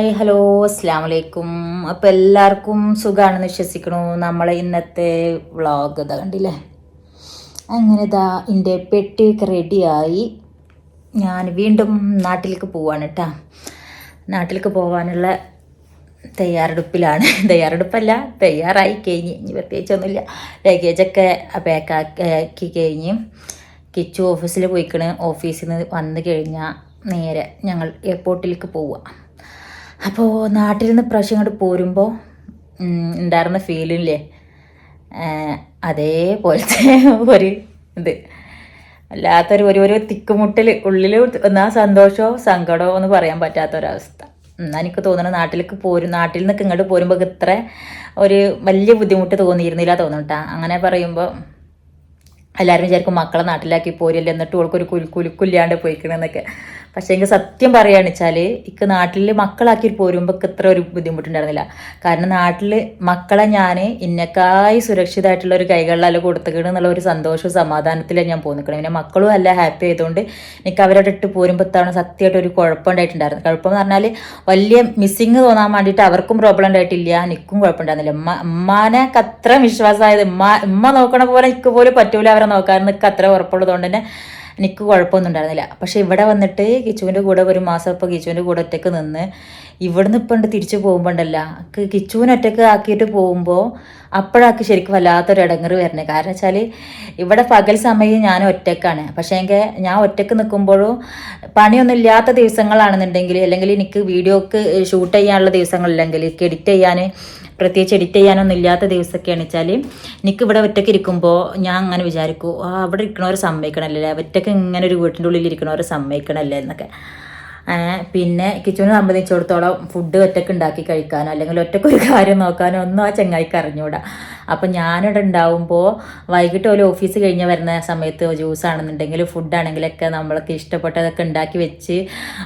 Hi hello അസ്സാം വലൈക്കും അപ്പം എല്ലാവർക്കും സുഖമാണെന്ന് വിശ്വസിക്കണു. നമ്മളെ ഇന്നത്തെ വ്ളോഗ് ഇതാ കണ്ടില്ലേ? അങ്ങനെ ഇതാ എന്റെ പെട്ടിയൊക്കെ റെഡിയായി. ഞാൻ വീണ്ടും നാട്ടിലേക്ക് പോവാണ് കേട്ടോ നാട്ടിലേക്ക് പോകാനുള്ള തയ്യാറെടുപ്പിലാണ്. തയ്യാറെടുപ്പല്ല തയ്യാറായി കഴിഞ്ഞ്. ഇനി പ്രത്യേകിച്ചൊന്നുമില്ല ലഗേജൊക്കെ പാക്കാക്കി കഴിഞ്ഞ് കിച്ചു ഓഫീസിൽ പോയിക്കണ്. ഓഫീസിൽ നിന്ന് വന്നു കഴിഞ്ഞാൽ നേരെ ഞങ്ങൾ എയർപോർട്ടിലേക്ക് പോവുക അപ്പോൾ നാട്ടിൽ നിന്ന് പ്രാവശ്യം ഇങ്ങോട്ട് പോരുമ്പോൾ ഉണ്ടായിരുന്ന ഫീലില്ലേ അതേപോലത്തെ ഒരു ഇത്. അല്ലാത്തൊരു ഒരു ഒരു തിക്കുമുട്ടൽ ഉള്ളിൽ എന്നാ സന്തോഷമോ സങ്കടമോ എന്ന് പറയാൻ പറ്റാത്തൊരവസ്ഥ. എന്നാ എനിക്ക് തോന്നുന്നത് നാട്ടിലേക്ക് പോരും നാട്ടിൽ നിന്നൊക്കെ ഇങ്ങോട്ട് പോരുമ്പോൾ ഇത്ര ഒരു വലിയ ബുദ്ധിമുട്ട് തോന്നിയിരുന്നില്ല തോന്നുന്നുട്ടാ. അങ്ങനെ പറയുമ്പോൾ എല്ലാവരും വിചാരിക്കും മക്കളെ നാട്ടിലാക്കി പോരില്ല എന്നിട്ട് ഓൾക്കൊരു കുലുക്കുലുക്കില്ലാണ്ട് പോയിക്കണമെന്നൊക്കെ പക്ഷേ എനിക്ക് സത്യം പറയുകയാണെന്ന് വെച്ചാൽ ഇക്ക് നാട്ടിൽ മക്കളാക്കി പോരുമ്പോൾ ഇത്ര ഒരു ബുദ്ധിമുട്ടുണ്ടായിരുന്നില്ല. കാരണം നാട്ടിൽ മക്കളെ ഞാൻ ഇന്നക്കായി സുരക്ഷിതമായിട്ടുള്ള ഒരു കൈകളിലല്ല കൊടുത്തുക്കണം എന്നുള്ള ഒരു സന്തോഷവും സമാധാനത്തിലാണ് ഞാൻ പോന്നിക്കണം. പിന്നെ മക്കളും അല്ല ഹാപ്പി ആയതുകൊണ്ട് എനിക്ക് അവരോട് ഇട്ട് പോരുമ്പോൾ ഇത്തവണ സത്യമായിട്ട് ഒരു കുഴപ്പമുണ്ടായിട്ടുണ്ടായിരുന്നു കുഴപ്പം എന്ന് പറഞ്ഞാൽ വലിയ മിസ്സിങ് തോന്നാൻ വേണ്ടിയിട്ട് അവർക്കും പ്രോബ്ലം ഉണ്ടായിട്ടില്ല എനിക്കും കുഴപ്പമുണ്ടായിരുന്നില്ല ഉമ്മ ഉമ്മാനെ അത്ര വിശ്വാസമായത് ഉമ്മ ഉമ്മ നോക്കണ പോലെ എനിക്ക് പോലും പറ്റൂല അവരെ നോക്കാൻ എനിക്ക് അത്ര ഉറപ്പുള്ളതുകൊണ്ട് തന്നെ എനിക്ക് കുഴപ്പമൊന്നും ഉണ്ടായിരുന്നില്ല. പക്ഷേ ഇവിടെ വന്നിട്ട് കിച്ചുവിന്റെ കൂടെ ഒരു മാസം ഇപ്പോൾ കിച്ചുവിന്റെ കൂടെ ഒറ്റയ്ക്ക് നിന്ന് ഇവിടുന്ന് ഇപ്പം ഉണ്ട് തിരിച്ചു പോകുമ്പോൾ ഉണ്ടല്ല കിച്ചുവിനെ ഒറ്റയ്ക്ക് ആക്കിയിട്ട് പോകുമ്പോൾ അപ്പോഴാക്കി ശരിക്കും വല്ലാത്തൊരു ഇടങ്ങറ് വരണേ. കാരണം വെച്ചാൽ ഇവിടെ പകൽ സമയം ഞാൻ ഒറ്റക്കാണ്. പക്ഷേ എങ്കിൽ ഞാൻ ഒറ്റയ്ക്ക് നിൽക്കുമ്പോഴും പണിയൊന്നും ഇല്ലാത്ത ദിവസങ്ങളാണെന്നുണ്ടെങ്കിൽ അല്ലെങ്കിൽ എനിക്ക് വീഡിയോക്ക് ഷൂട്ട് ചെയ്യാനുള്ള ദിവസങ്ങളില്ലെങ്കിൽ എഡിറ്റ് ചെയ്യാൻ പ്രത്യേകിച്ച് എഡിറ്റ് ചെയ്യാനൊന്നും ഇല്ലാത്ത ദിവസമൊക്കെയാണ് വെച്ചാൽ എനിക്ക് ഇവിടെ ഒറ്റയ്ക്ക് ഇരിക്കുമ്പോൾ ഞാൻ അങ്ങനെ വിചാരിക്കും ആ അവിടെ ഇരിക്കണവരെ സമ്മതിക്കണമല്ലേ ഒറ്റയ്ക്ക് ഇങ്ങനെ ഒരു വീട്ടിന്റെ ഉള്ളിൽ ഇരിക്കണവരെ സമ്മതിക്കണമല്ലേ എന്നൊക്കെ. പിന്നെ കിച്ചണിനെ സംബന്ധിച്ചിടത്തോളം ഫുഡ് ഒറ്റയ്ക്ക് ഉണ്ടാക്കി കഴിക്കാനോ അല്ലെങ്കിൽ ഒറ്റയ്ക്ക് ഒരു കാര്യം നോക്കാനോ ഒന്നും ആ ചങ്ങായിക്ക് അറിഞ്ഞൂടാ. അപ്പം ഞാനിവിടെ ഉണ്ടാവുമ്പോൾ വൈകിട്ട് ഒരു ഓഫീസ് കഴിഞ്ഞ് വരുന്ന സമയത്ത് ജ്യൂസ് ആണെന്നുണ്ടെങ്കിലും ഫുഡ് ആണെങ്കിലൊക്കെ നമ്മൾക്ക് ഇഷ്ടപ്പെട്ടതൊക്കെ ഉണ്ടാക്കി വെച്ച്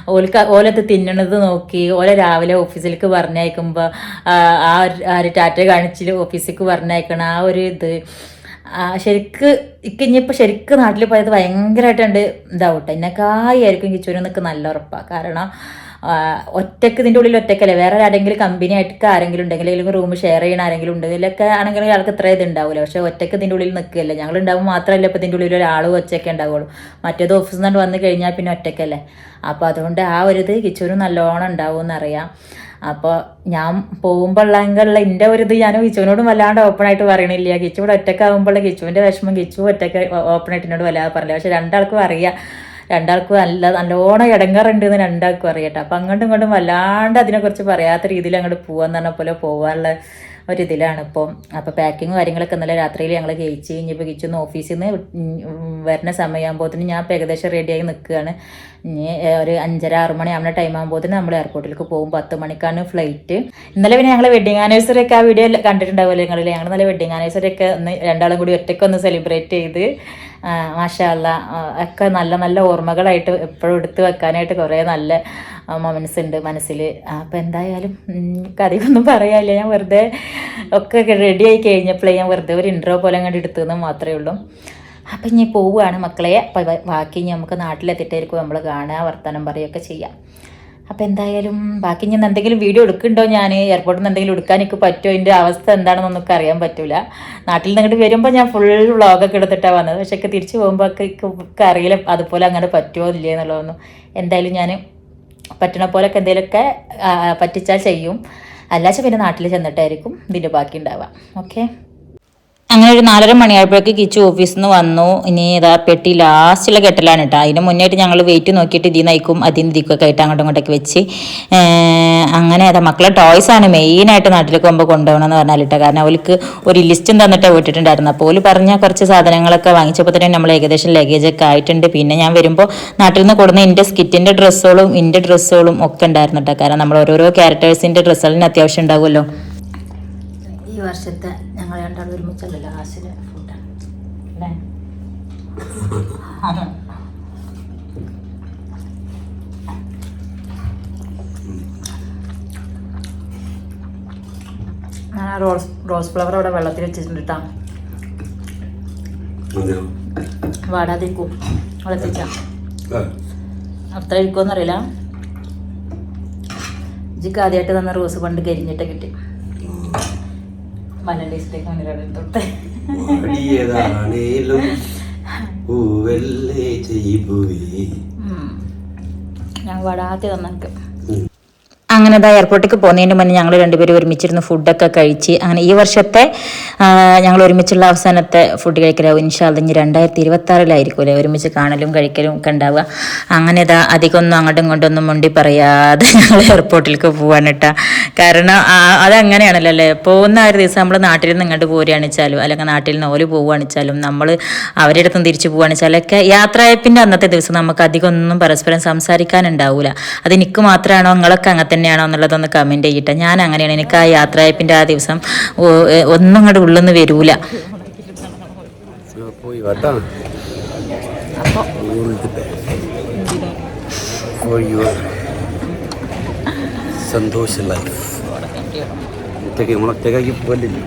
ഓൽക്ക് ഓലത്ത് തിന്നണത് നോക്കി ഓല രാവിലെ ഓഫീസിലേക്ക് പറഞ്ഞയക്കുമ്പോൾ ആ ഒരു ടാറ്റ കാണിച്ചിൽ ഓഫീസിലേക്ക് പറഞ്ഞയക്കണം ആ ഒരു ഇത് ശരിക്ക് ഇക്ക് ഇനിയിപ്പോൾ ശരിക്ക് നാട്ടിൽ പോയത് ഭയങ്കരമായിട്ടുണ്ട് ഇതാവട്ടെ. കിച്ചൂരിൽ നിൽക്ക് നല്ല ഉറപ്പാണ് കാരണം ഒറ്റയ്ക്ക് ഇതിന്റെ ഉള്ളിൽ ഒറ്റക്കല്ലേ. വേറെ ആരെങ്കിലും കമ്പനി ആയിട്ട് ആരെങ്കിലും ഉണ്ടെങ്കിൽ അല്ലെങ്കിൽ റൂം ഷെയർ ചെയ്യണ ആരെങ്കിലും ഉണ്ടെങ്കിലൊക്കെ ആണെങ്കിൽ ആൾക്ക് ഇത്ര ഇത് ഉണ്ടാവില്ല പക്ഷേ ഒറ്റയ്ക്ക് ഇതിന്റെ ഉള്ളിൽ നിൽക്കുകയല്ലേ ഞങ്ങൾ ഉണ്ടാവും മാത്രമല്ല ഇപ്പോൾ ഇതിന്റെ ഉള്ളിൽ ഒരാൾ ഒച്ചയൊക്കെ ഉണ്ടാവുള്ളൂ മറ്റേത് ഓഫീസിൽ നിന്ന് വന്നു കഴിഞ്ഞാൽ പിന്നെ ഒറ്റക്കല്ലേ. അപ്പോൾ അതുകൊണ്ട് ആ ഒരു ഇത് കിച്ചൂരും നല്ലോണം ഉണ്ടാവും എന്നറിയാം അപ്പോൾ ഞാൻ പോകുമ്പോഴുള്ള എന്റെ ഒരു ഇത് ഞാൻ കിച്ചുവിനോടും വല്ലാണ്ട് ഓപ്പൺ ആയിട്ട് പറയണില്ല. കിച്ചു ഇവിടെ ഒറ്റക്കാകുമ്പോഴുള്ള കിച്ചുവിന്റെ വിഷമം കിച്ചു ഒറ്റയ്ക്ക് ഓപ്പൺ ആയിട്ട് എന്നോട് വല്ലാതെ പറഞ്ഞില്ല. പക്ഷെ രണ്ടാൾക്കും അറിയാം. രണ്ടാൾക്കും നല്ല നല്ലോണം ഇടങ്ങാറുണ്ട് എന്ന് രണ്ടാൾക്കും അറിയട്ടെ അപ്പം അങ്ങോട്ടും ഇങ്ങോട്ടും വല്ലാണ്ട് അതിനെക്കുറിച്ച് പറയാത്ത രീതിയിൽ അങ്ങോട്ട് പോകാന്ന് തന്നെ പോലെ പോകാനുള്ള ഒരിതിലാണ് ഇപ്പം. അപ്പോൾ പാക്കിങ് കാര്യങ്ങളൊക്കെ ഇന്നലെ രാത്രിയിൽ ഞങ്ങൾ കഴിച്ച് ഇനിയിപ്പോൾ കിച്ചൊന്ന് ഓഫീസിൽ നിന്ന് വരുന്ന സമയമാകുമ്പോഴത്തേനും ഞാൻ ഏകദേശം റെഡിയായി നിൽക്കുകയാണ് ഇനി ഒരു അഞ്ചര ആറ് മണി ആവുന്ന ടൈം ആകുമ്പോഴത്തേന് നമ്മൾ എയർപോർട്ടിലേക്ക് പോകും. പത്ത് മണിക്കാണ് ഫ്ലൈറ്റ് ഇന്നലെ പിന്നെ ഞങ്ങൾ വെഡിങ് ആനിവേഴ്സറി ഒക്കെ ആ വീഡിയോ കണ്ടിട്ടുണ്ടാവുമല്ലോ നിങ്ങളിൽ ഞങ്ങൾ ഇന്നലെ വെഡിങ് ആനിവേഴ്സറി ഒക്കെ ഒന്ന് രണ്ടാളും കൂടി ഒറ്റയ്ക്ക് ഒന്ന് സെലിബ്രേറ്റ് ചെയ്ത് മാഷാല്ല ഒക്കെ നല്ല നല്ല ഓർമ്മകളായിട്ട് എപ്പോഴും എടുത്ത് വെക്കാനായിട്ട് കുറേ നല്ല മൊമെന്റ്സ് ഉണ്ട് മനസ്സിൽ അപ്പോൾ എന്തായാലും കഥയൊന്നും പറയാനില്ല. ഞാൻ വെറുതെ ഒക്കെ റെഡി ആയി കഴിഞ്ഞപ്പോഴേ ഞാൻ വെറുതെ ഒരു ഇൻട്രോ പോലെ അങ്ങോട്ട് എടുത്തതെന്ന് മാത്രമേ ഉള്ളൂ. അപ്പം ഇനി പോവുകയാണ് മക്കളെ. അപ്പം ബാക്കി ഇനി നമുക്ക് നാട്ടിലെത്തിയിട്ടായിരിക്കും നമ്മൾ കാണുക വർത്തമാനം പറയുകയൊക്കെ ചെയ്യാം. അപ്പോൾ എന്തായാലും ബാക്കി ഞാൻ എന്തെങ്കിലും വീഡിയോ എടുക്കുന്നുണ്ടോ ഞാൻ എയർപോർട്ടിൽ നിന്ന് എന്തെങ്കിലും എടുക്കാൻ എനിക്ക് പറ്റുമോ? എന്റെ അവസ്ഥ എന്താണെന്നൊന്നും അറിയാൻ പറ്റില്ല നാട്ടിൽ നിന്ന് അങ്ങോട്ട് വരുമ്പോൾ ഞാൻ ഫുൾ വ്ളോഗൊക്കെ എടുത്തിട്ടാണ് വന്നത്. പക്ഷേ ഒക്കെ തിരിച്ച് പോകുമ്പോൾ ഒക്കെ അറിയില്ല അതുപോലെ അങ്ങോട്ട് പറ്റുമോ ഇല്ലേ എന്നുള്ളതൊന്നും. എന്തായാലും ഞാൻ പറ്റണ പോലൊക്കെ എന്തെങ്കിലുമൊക്കെ പറ്റിച്ചാൽ ചെയ്യും. അല്ലാച്ച പിന്നെ നാട്ടിൽ ചെന്നിട്ടായിരിക്കും ഇതിന്റെ ബാക്കി ഉണ്ടാവുക. ഓക്കെ അങ്ങനെ ഒരു നാലര മണിയായപ്പോഴേക്ക് കിച്ചു ഓഫീസിൽ നിന്ന് വന്നു. ഇനി ഇതാ പെട്ടി ലാസ്റ്റുള്ള കെട്ടലാണ് കേട്ടോ അതിന് മുന്നായിട്ട് ഞങ്ങൾ വെയിറ്റ് നോക്കിയിട്ട് ഇതിൽ നയിക്കും അതിന് ദിക്കൊക്കെ ആയിട്ട് അങ്ങോട്ടും ഇങ്ങോട്ടൊക്കെ വെച്ച്. അങ്ങനെ അതാ മക്കളെ ടോയ്സ് ആണ് മെയിനായിട്ട് നാട്ടിലേക്ക് പോകുമ്പോൾ കൊണ്ടുപോകണം എന്ന് പറഞ്ഞാൽ കേട്ടോ കാരണം അവർക്ക് ഒരു ലിസ്റ്റും തന്നിട്ട് വിട്ടിട്ടുണ്ടായിരുന്നു. അപ്പോൾ ഓൽ പറഞ്ഞ കുറച്ച് സാധനങ്ങളൊക്കെ വാങ്ങിച്ചപ്പോൾ തന്നെ നമ്മൾ ഏകദേശം ലഗേജ് ഒക്കെ ആയിട്ടുണ്ട്. പിന്നെ ഞാൻ വരുമ്പോൾ നാട്ടിൽ നിന്ന് കൊടുന്ന എന്റെ സ്കിറ്റിന്റെ ഡ്രസ്സുകളും എന്റെ ഡ്രസ്സുകളും ഒക്കെ ഉണ്ടായിരുന്നു കേട്ടോ കാരണം നമ്മൾ ഓരോരോ ക്യാരക്ടേഴ്സിന്റെ ഡ്രസ്സുകളിന് അത്യാവശ്യം ഉണ്ടാവുമല്ലോ. ഈ വർഷത്തെ ഞങ്ങൾ രണ്ടാൾ ഒരുമിച്ചല്ല ലാസ്റ്റിലെ ഫുഡാണ് അല്ലേ? ഞാൻ റോസ് റോസ് ഫ്ലവർ അവിടെ വെള്ളത്തിൽ വെച്ചിട്ടുണ്ട് കേട്ടോ വാടാതിരിക്കും വെള്ളത്തിച്ച അത്ര ഇരിക്കുമെന്നറിയില്ല ഇജിക്ക് ആദ്യമായിട്ട് തന്ന റോസ് പണ്ട് കരിഞ്ഞിട്ട് കിട്ടി മലയാളീസിലേക്ക് അങ്ങനെ തൊട്ട് പൂവല്ലേ. ഞാൻ വടാതെ തന്നേക്ക് ഉം. അങ്ങനെ ഇതാ എയർപോർട്ടിലേക്ക് പോകുന്നതിന് മുന്നേ ഞങ്ങൾ രണ്ടുപേരും ഒരുമിച്ചിരുന്ന് ഫുഡൊക്കെ കഴിച്ച് അങ്ങനെ ഈ വർഷത്തെ ഞങ്ങൾ ഒരുമിച്ചുള്ള അവസാനത്തെ ഫുഡ് കഴിക്കലാവും. ഇൻഷാല്ല ഇനി രണ്ടായിരത്തി ഇരുപത്തി ആറിലായിരിക്കും അല്ലേ? ഒരുമിച്ച് കാണലും കഴിക്കലും ഒക്കെ ഉണ്ടാവുക. അങ്ങനെ ഇതാ അധികമൊന്നും അങ്ങോട്ടും ഇങ്ങോട്ടും ഒന്നും മുണ്ടി പറയാതെ ഞങ്ങൾ എയർപോർട്ടിലേക്ക് പോകാൻ കേട്ടോ. കാരണം അതങ്ങനെയാണല്ലോ അല്ലേ? പോകുന്ന ഒരു ദിവസം നമ്മൾ നാട്ടിൽ നിന്ന് ഇങ്ങോട്ട് പോരുകയാണെച്ചാലും അല്ലെങ്കിൽ നാട്ടിൽ നിന്ന് ഓൽ പോവുകയാണെച്ചാലും നമ്മൾ അവരുടെ അടുത്ത് നിന്ന് പോവുകയാണ് വെച്ചാലൊക്കെ യാത്രയപ്പിന്റെ അന്നത്തെ ദിവസം നമുക്ക് അധികം ഒന്നും പരസ്പരം സംസാരിക്കാനുണ്ടാവില്ല അത് എനിക്ക് മാത്രമാണോ? നിങ്ങളൊക്കെ അങ്ങനെ തന്നെയാണോ? എന്നുള്ളതൊന്ന് കമന്റ് ചെയ്യട്ടെ. ഞാൻ അങ്ങനെയാണ്. എനിക്ക് ആ യാത്രയപ്പിന്റെ ആ ദിവസം ഒന്നും അങ്ങോട്ട് ഉള്ളിൽ നിന്ന് വരൂല സന്തോഷ ലൈഫ് ഒറ്റയ്ക്ക് നമ്മളൊറ്റയ്ക്കാക്കി പോകലില്ല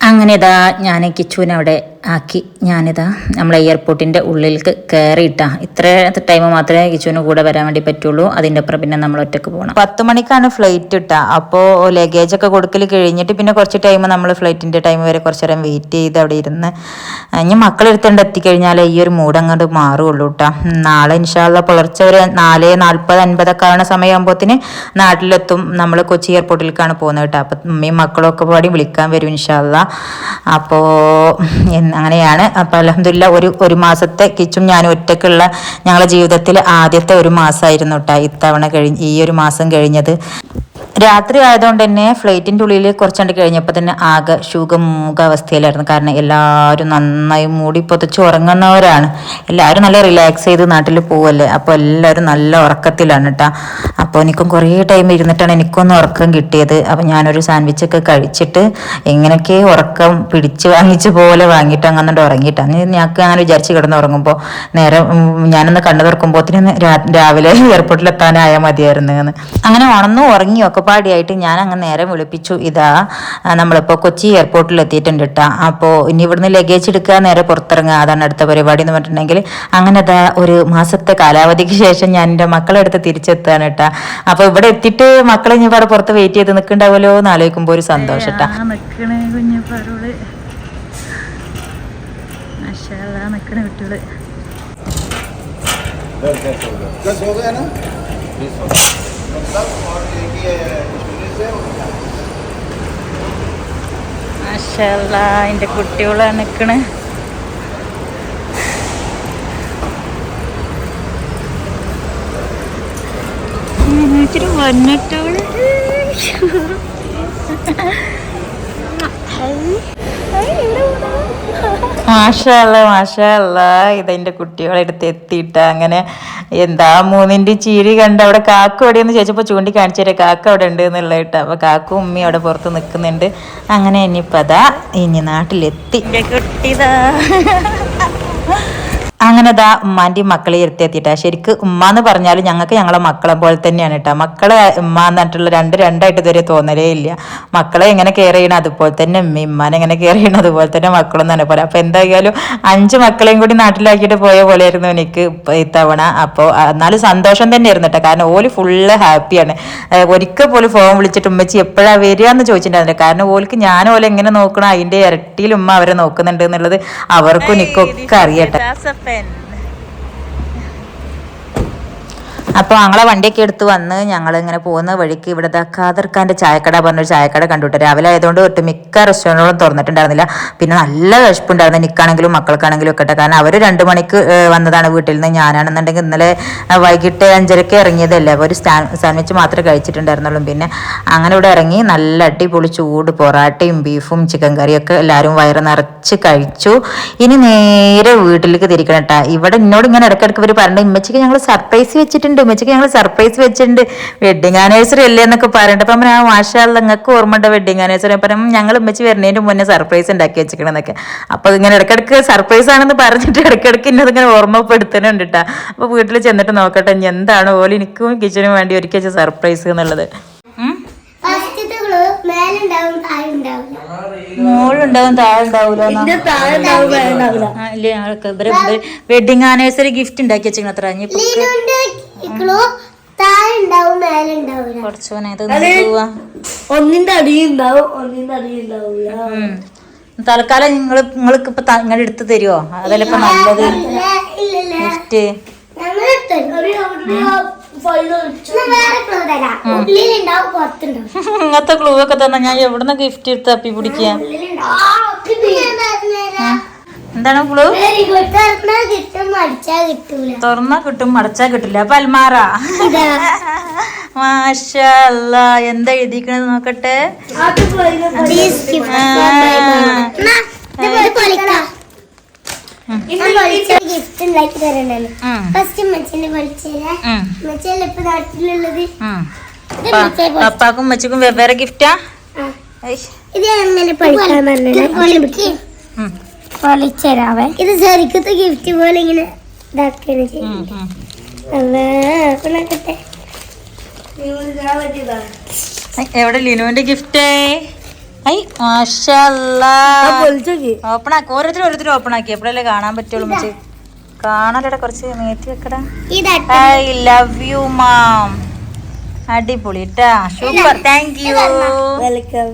അങ്ങനെ ഇതാ ഞാൻ കിച്ചുവിനെ അവിടെ ആക്കി. ഞാനിതാ നമ്മളെ എയർപോർട്ടിന്റെ ഉള്ളിലേക്ക് കയറിയിട്ടാ ഇത്ര ടൈം മാത്രമേ കിച്ചുവിന് കൂടെ വരാൻ വേണ്ടി പറ്റുള്ളൂ. അതിന്റെ അപ്പുറം പിന്നെ നമ്മൾ ഒറ്റയ്ക്ക് പോകണം പത്ത് മണിക്കാണ് ഫ്ലൈറ്റ് ഇട്ടാ. അപ്പോൾ ലഗേജ് ഒക്കെ കൊടുക്കൽ കഴിഞ്ഞിട്ട് പിന്നെ കുറച്ച് ടൈം നമ്മൾ ഫ്ലൈറ്റിന്റെ ടൈം വരെ കുറച്ച് നേരം വെയിറ്റ് ചെയ്ത് അവിടെ ഇരുന്ന് ഇനി മക്കളെടുത്തുകൊണ്ട് എത്തിക്കഴിഞ്ഞാൽ ഈ ഒരു മൂഡ് അങ്ങോട്ട് മാറുള്ളൂ കേട്ടോ നാളെ ഇൻഷാല്ല പുലർച്ചെ ഒരു നാല് നാൽപ്പത് അൻപതൊക്കെ ആവുന്ന സമയമാകുമ്പോഴത്തേന് നാട്ടിലെത്തും. നമ്മൾ കൊച്ചി എയർപോർട്ടിലേക്കാണ് പോകുന്നത് കേട്ടോ അപ്പം മമ്മിയും മക്കളൊക്കെ പാടി വിളിക്കാൻ വരും ഇൻഷാല്ല അപ്പോൾ അങ്ങനെയാണ്. അപ്പോൾ അലഹമില്ല ഒരു ഒരു മാസത്തെ കിച്ചും ഞാനും ഒറ്റയ്ക്കുള്ള ഞങ്ങളുടെ ജീവിതത്തിൽ ആദ്യത്തെ ഒരു മാസമായിരുന്നു കേട്ടോ ഇത്തവണ കഴിഞ്ഞ് ഈ ഒരു മാസം കഴിഞ്ഞത്. രാത്രി ആയതുകൊണ്ട് തന്നെ ഫ്ലൈറ്റിന്റെ ഉള്ളിൽ കുറച്ചുകൊണ്ട് കഴിഞ്ഞപ്പോൾ തന്നെ ആകെ ശുഖമൂക അവസ്ഥയിലായിരുന്നു കാരണം എല്ലാവരും നന്നായി മൂടി പൊതച്ച് ഉറങ്ങുന്നവരാണ്. എല്ലാവരും നല്ല റിലാക്സ് ചെയ്ത് നാട്ടിൽ പോവല്ലേ? അപ്പോൾ എല്ലാവരും നല്ല ഉറക്കത്തിലാണ് കേട്ടോ അപ്പോൾ എനിക്കും കുറേ ടൈം ഇരുന്നിട്ടാണ് എനിക്കൊന്ന് ഉറക്കം കിട്ടിയത്. അപ്പോൾ ഞാനൊരു സാൻഡ്വിച്ചൊക്കെ കഴിച്ചിട്ട് എങ്ങനെയൊക്കെ ഉറക്കം പിടിച്ച് വാങ്ങിച്ച പോലെ വാങ്ങിയിട്ട് അങ്ങനെ ഉറങ്ങിയിട്ടാണ് ഞങ്ങൾക്ക് അങ്ങനെ വിചാരിച്ച് കിടന്ന് ഉറങ്ങുമ്പോൾ നേരെ ഞാനൊന്ന് കണ്ണു തുറക്കുമ്പോഴത്തേന് രാവിലെ എയർപോർട്ടിൽ എത്താനായാൽ മതിയായിരുന്നു അങ്ങനെ ഉണന്നു ഉറങ്ങി. ഒക്കെ പാടിയായിട്ട് ഞാൻ അങ്ങ് നേരെ വിളിപ്പിച്ചു. ഇതാ നമ്മളിപ്പോൾ കൊച്ചി എയർപോർട്ടിൽ എത്തിയിട്ടുണ്ട് കേട്ടോ അപ്പോൾ ഇനി ഇവിടുന്ന് ലഗേജ് എടുക്കുക നേരെ പുറത്തിറങ്ങുക അതാണ് അടുത്ത പരിപാടി എന്ന് പറഞ്ഞിട്ടുണ്ടെങ്കിൽ അങ്ങനെ അതാ ഒരു മാസത്തെ കാലാവധിക്ക് ശേഷം ഞാൻ എന്റെ മക്കളെ അടുത്ത് തിരിച്ചെത്തുകയാണ് കേട്ടോ അപ്പോൾ ഇവിടെ എത്തിയിട്ട് മക്കളെ ഇനി ഇവിടെ പുറത്ത് വെയിറ്റ് ചെയ്ത് നിൽക്കണ്ടാവല്ലോ എന്ന് ആലോചിക്കുമ്പോൾ ഒരു സന്തോഷം കേട്ടോ നിൽക്കണേ മാഷല്ല കുട്ടികളാണ് നിൽക്കണ് ഇച്ചിരി വന്നിട്ടോൾ മാഷല്ല മാഷല്ല ഇതെന്റെ കുട്ടികളെ അടുത്ത് എത്തിയിട്ട. അങ്ങനെ എന്താ മൂന്നിന്റെ ചീരി കണ്ട് അവിടെ കാക്ക എവിടെയെന്ന് ചോദിച്ചപ്പോൾ ചൂണ്ടി കാണിച്ചു തരാം കാക്ക അവിടെ ഉണ്ട് എന്നുള്ള കേട്ടോ അപ്പൊ കാക്കും ഉമ്മയും അവിടെ പുറത്ത് നിൽക്കുന്നുണ്ട് അങ്ങനെ ഇനിയിപ്പതാ ഇനി നാട്ടിലെത്തി. കുട്ടിതാ. അങ്ങനെ ദാ ഉമ്മാന്റെ മക്കളെ ഇരുത്തി എത്തിയിട്ടാ ശരിക്ക് ഉമ്മ എന്ന് പറഞ്ഞാൽ ഞങ്ങൾക്ക് ഞങ്ങളെ മക്കളെ പോലെ തന്നെയാണ് കേട്ടോ. മക്കളെ ഉമ്മ എന്നിട്ടുള്ള രണ്ട് രണ്ടായിട്ട് ഇതുവരെ തോന്നലേ ഇല്ല. മക്കളെ എങ്ങനെ കെയർ ചെയ്യണം അതുപോലെ തന്നെ ഉമ്മ ഉമ്മാനെ എങ്ങനെ കെയർ ചെയ്യണം അതുപോലെ തന്നെ മക്കളും തന്നെ പോലെ അപ്പോൾ എന്തായാലും അഞ്ച് മക്കളെയും കൂടി നാട്ടിലാക്കിയിട്ട് പോയ പോലെയായിരുന്നു എനിക്ക് ഇത്തവണ അപ്പോൾ എന്നാലും സന്തോഷം തന്നെ ആയിരുന്നു കേട്ടോ. കാരണം ഓൽ ഫുള്ള് ഹാപ്പിയാണ് ഒരിക്കൽ പോലും ഫോൺ വിളിച്ചിട്ട് ഉമ്മച്ചി എപ്പോഴാണ് വരിക എന്ന് ചോദിച്ചിട്ടുണ്ടായിരുന്നില്ല. കാരണം ഓൽക്ക് ഞാൻ ഓലെ എങ്ങനെ നോക്കണം അതിന്റെ ഇരട്ടിയിൽ ഉമ്മ അവരെ നോക്കുന്നുണ്ട് എന്നുള്ളത് അവർക്കും എനിക്കൊക്കെ അറിയട്ടെ open. അപ്പോൾ ഞങ്ങളെ വണ്ടിയൊക്കെ എടുത്ത് വന്ന് ഞങ്ങൾ ഇങ്ങനെ പോകുന്ന വഴിക്ക് ഇവിടെ ദാ ഖാദർ ഖാന്റെ ചായക്കട പറഞ്ഞൊരു ചായക്കട കണ്ടുവിട്ട് രാവിലെ ആയതുകൊണ്ട് ഒട്ട് മിക്ക റെസ്റ്റോറന്റുകളും തുറന്നിട്ടുണ്ടായിരുന്നില്ല. പിന്നെ നല്ല വിശപ്പുണ്ടായിരുന്നു. എനിക്കാണെങ്കിലും മക്കൾക്കാണെങ്കിലും ഒക്കെ. കാരണം അവർ രണ്ട് മണിക്ക് വന്നതാണ് വീട്ടിൽ നിന്ന്. ഞാനാണെന്നുണ്ടെങ്കിൽ ഇന്നലെ വൈകിട്ട് അഞ്ചരക്ക് ഇറങ്ങിയതല്ലേ. അപ്പോൾ ഒരു സാൻഡ്വിച്ച് മാത്രമേ കഴിച്ചിട്ടുണ്ടായിരുന്നുള്ളൂ. പിന്നെ അങ്ങനെ ഇവിടെ ഇറങ്ങി നല്ല അടിപൊളി ചൂട് പൊറാട്ടയും ബീഫും ചിക്കൻ കറിയും ഒക്കെ എല്ലാവരും വയറ് നിറച്ച് കഴിച്ചു. ഇനി നേരെ വീട്ടിലേക്ക് തിരിക്കണം കേട്ടാ ഇവിടെ എന്നോട് ഇങ്ങനെ ഇടയ്ക്കിടയ്ക്ക് ഇവർ പറഞ്ഞു ഇമ്മച്ചിക്ക് ഞങ്ങൾ സർപ്രൈസ് വെച്ചിട്ടുണ്ട് ഉമ്മച്ചിക്ക് ഞങ്ങൾ സർപ്രൈസ് വെച്ചിട്ടുണ്ട്. വെഡിങ് ആനിവേഴ്സറി അല്ലേ എന്നൊക്കെ പറഞ്ഞിട്ട് അപ്പം ആ മാഷാല്ല നിങ്ങൾക്ക് ഓർമ്മ ഉണ്ട് വെഡിങ് ആനിവേഴ്സറി അപ്പം ഞങ്ങൾ ഉമ്മച്ചി വരുന്നതിന്റെ മുന്നേ സർപ്രൈസ് ഉണ്ടാക്കി വെച്ചിരിക്കണമെന്നൊക്കെ അപ്പോൾ ഇങ്ങനെ ഇടയ്ക്കിടയ്ക്ക് സർപ്രൈസ് ആണെന്ന് പറഞ്ഞിട്ട് ഇടയ്ക്കിടയ്ക്ക് ഇന്നത് ഇങ്ങനെ ഓർമ്മപ്പെടുത്തുന്നുണ്ട് കേട്ടോ അപ്പോൾ വീട്ടിൽ ചെന്നിട്ട് നോക്കട്ടെ ഇനി എന്താണ് ഓൽ എനിക്കും കിച്ചനും വേണ്ടി ഒരുക്കി വെച്ച സർപ്രൈസ് എന്നുള്ളത്. മോളുണ്ടാവും താഴെ ഉണ്ടാവൂല വെഡിങ് ആനിവേഴ്സറി ഗിഫ്റ്റ് ഉണ്ടാക്കി വെച്ചിട്ടുണ്ട് അത്ര ഒന്നിന്റെ അടിയുണ്ടാവും ഒന്നിന്റെ അടിയുണ്ടാവില്ല. തൽക്കാലം നിങ്ങൾ നിങ്ങൾക്ക് ഇപ്പൊ നിങ്ങൾ എടുത്ത് തരുമോ അതല്ല ഇപ്പൊ നല്ലത്. ഗിഫ്റ്റ് ഇങ്ങനത്തെ ക്ലൂ ഒക്കെ തന്നെ ഞാൻ എവിടുന്ന ഗിഫ്റ്റ് എടുത്ത് അപ്പി പിടിക്കുക. എന്താണ് ഗുഡ് തുറന്നാ കിട്ടും മടിച്ചാ കിട്ടില്ല. അപ്പൊ അൽമാറ? ഇതാ. മാഷല്ല എന്താ എഴുതിക്കണത് നോക്കട്ടെ? ഗിഫ്റ്റ് ഉണ്ടാക്കി ഫസ്റ്റ് മച്ചല്ല ഇപ്പൊ നാട്ടിലുള്ളത്? പൊളി- പപ്പാക്കും മച്ചിക്കും വെവ്വേറെ ഗിഫ്റ്റാ. ഇത് എങ്ങനെ പഠിക്കാൻ പറഞ്ഞത് പൊളിച്ചരാവേ ഇത് ശരിക്കത്തെ ഗിഫ്റ്റ് പോലെ ഇങ്ങനെ ഇതാക്കുകയാണ് ചെയ്യുന്നത്. എവിടെ ലിനുവിന്റെ ഗിഫ്റ്റ് ഓപ്പൺ ആക്കി. ഓരോരുത്തരും ഓരോരുത്തരും ഓപ്പൺ ആക്കി. എപ്പോഴല്ലേ കാണാൻ പറ്റുള്ളൂ മച്ചി. കാണാലടാ കുറച്ച് മേത്തി വെക്കടാ. I love you ma'am. അടിപൊളി സൂപ്പർ. താങ്ക് യു വെൽക്കം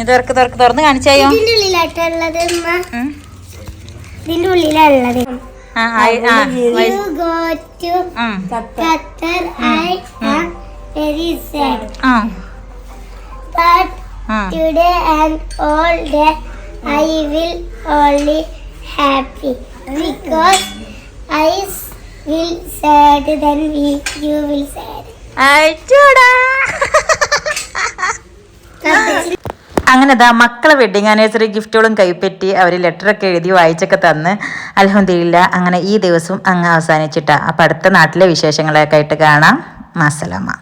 ഇത് തുറക്ക് തുറക്ക്. തുറന്ന് കാണിച്ചോ ഉള്ളിലുള്ള I will say it, then we, you will say it. അങ്ങനെ ദാ മക്കളെ വെഡിങ് ആനിവേഴ്സറി ഗിഫ്റ്റുകളും കൈപ്പറ്റി അവർ ലെറ്ററൊക്കെ എഴുതി വായിച്ചൊക്കെ തന്ന്. അലഹമില്ല അങ്ങനെ ഈ ദിവസം അങ്ങ് അവസാനിച്ചിട്ടാ. അപ്പം അടുത്ത നാട്ടിലെ വിശേഷങ്ങളൊക്കെ ആയിട്ട് കാണാം. മാസലമ്മ